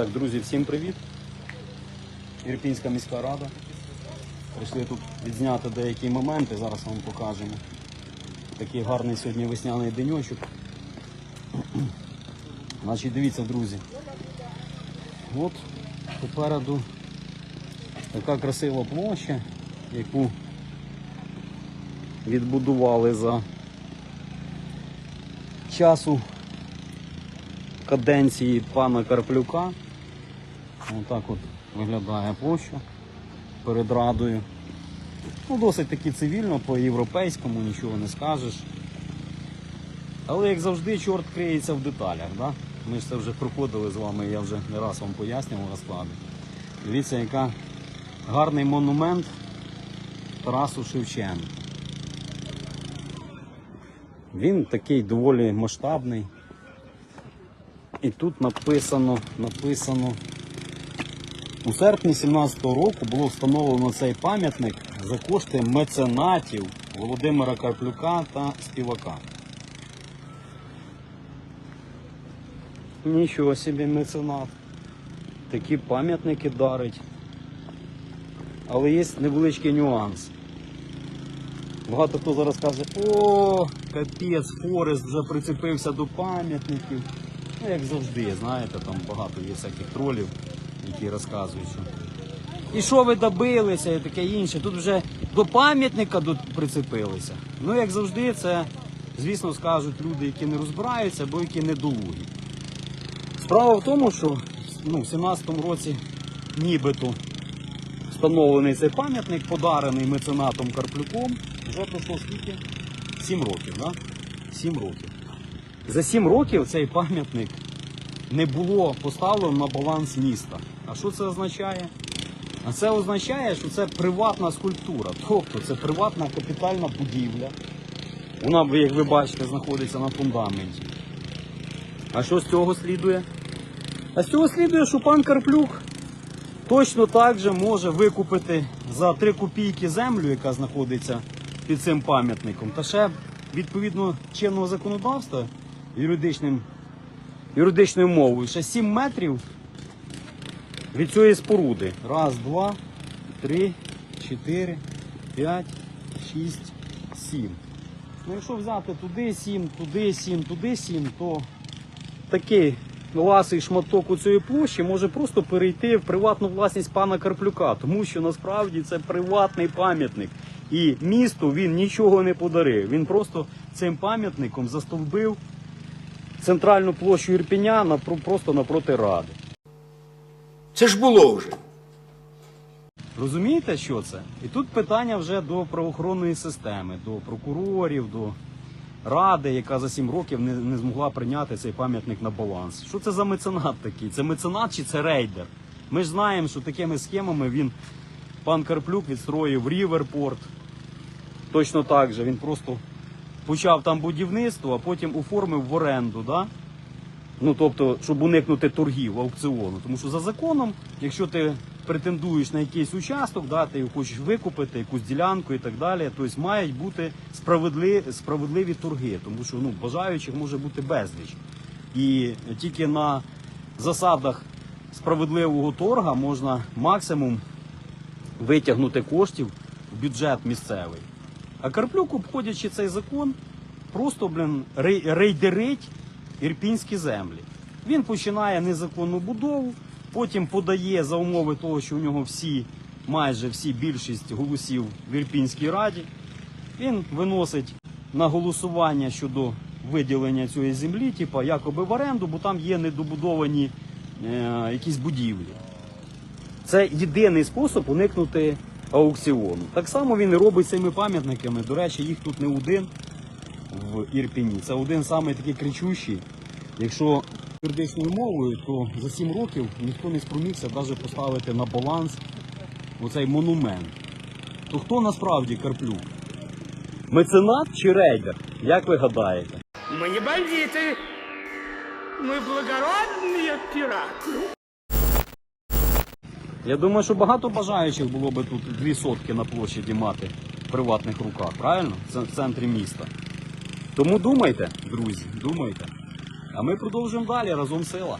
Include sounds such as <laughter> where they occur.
Так, друзі, всім привіт. Ірпінська міська рада. Прийшли тут відзняти деякі моменти, зараз вам покажемо. Такий гарний сьогодні весняний денечок. <clears throat> Значить, дивіться, друзі. От попереду така красива площа, яку відбудували за часу каденції пана Карплюка. Отак от виглядає площа перед радою. Ну, досить таки цивільно, по-європейському, нічого не скажеш. Але як завжди, чорт криється в деталях. Да? Ми ж це вже проходили з вами, я вже не раз вам пояснював розклади. Дивіться, яка гарний монумент Тарасу Шевченку. Він такий доволі масштабний. І тут написано, написано, у серпні 17-го року було встановлено цей пам'ятник за кошти меценатів Володимира Карплюка та співака. Нічого собі меценат. Такі пам'ятники дарить. Але є невеличкий нюанс. Багато хто зараз каже, о, капець, Форест вже прицепився до пам'ятників. Ну, як завжди, знаєте, там багато є всяких тролів, які розказують, що. І що ви добилися, і таке інше. Тут вже до пам'ятника прицепилися. Ну, як завжди, це, звісно, скажуть люди, які не розбираються або які недолугі. Справа в тому, що ну, в 17-му році нібито встановлений цей пам'ятник, подарений меценатом Карплюком. Вже пройшло скільки? Сім років, да? Сім років. За сім років цей пам'ятник не було поставлено на баланс міста. А що це означає? А це означає, що це приватна скульптура, тобто це приватна капітальна будівля. Вона, як ви бачите, знаходиться на фундаменті. А що з цього слідує? А з цього слідує, що пан Карплюк точно так же може викупити за 3 копійки землю, яка знаходиться під цим пам'ятником. Та ще відповідно чинного законодавства юридичним, юридичною мовою, ще 7 метрів від цієї споруди. Раз, два, три, чотири, п'ять, шість, сім. Ну, якщо взяти туди сім, туди сім, туди сім, то такий ласий шматок у цієї площі може просто перейти в приватну власність пана Карплюка, тому що насправді це приватний пам'ятник. І місту він нічого не подарив. Він просто цим пам'ятником застовбив центральну площу Ірпіня просто напроти ради. Це ж було вже. Розумієте, що це? І тут питання вже до правоохоронної системи, до прокурорів, до ради, яка за сім років не, не змогла прийняти цей пам'ятник на баланс. Що це за меценат такий? Це меценат чи це рейдер? Ми ж знаємо, що такими схемами він, пан Карплюк, відстроїв Ріверпорт. Точно так же. Він просто почав там будівництво, а потім оформив в оренду. Да? Ну, тобто, щоб уникнути торгів, аукціону. Тому що за законом, якщо ти претендуєш на якийсь участок, да, ти хочеш викупити, якусь ділянку і так далі, тобто мають бути справедливі, справедливі торги, тому що ну, бажаючих може бути безліч. І тільки на засадах справедливого торга можна максимум витягнути коштів в бюджет місцевий. А Карплюк, обходячи цей закон, просто рей- рейдерить ірпінські землі. Він починає незаконну будову, потім подає за умови того, що у нього всі, майже всі більшість голосів в Ірпінській раді. Він виносить на голосування щодо виділення цієї землі, типа якоби в оренду, бо там є недобудовані е, якісь будівлі. Це єдиний спосіб уникнути аукціону. Так само він і робить з цими пам'ятниками. До речі, їх тут не один в Ірпіні. Це один самий такий кричущий. Якщо юридичною мовою, то за 7 років ніхто не спромігся навіть поставити на баланс оцей монумент. То хто насправді Карплюк? Меценат чи рейдер? Як ви гадаєте? Мы не бандиты. Мы благородные пираты. Я думаю, що багато бажаючих було би тут дві сотки на площаді мати в приватних руках, правильно? В центрі міста. Тому думайте, друзі, думайте. А ми продовжуємо далі разом сила.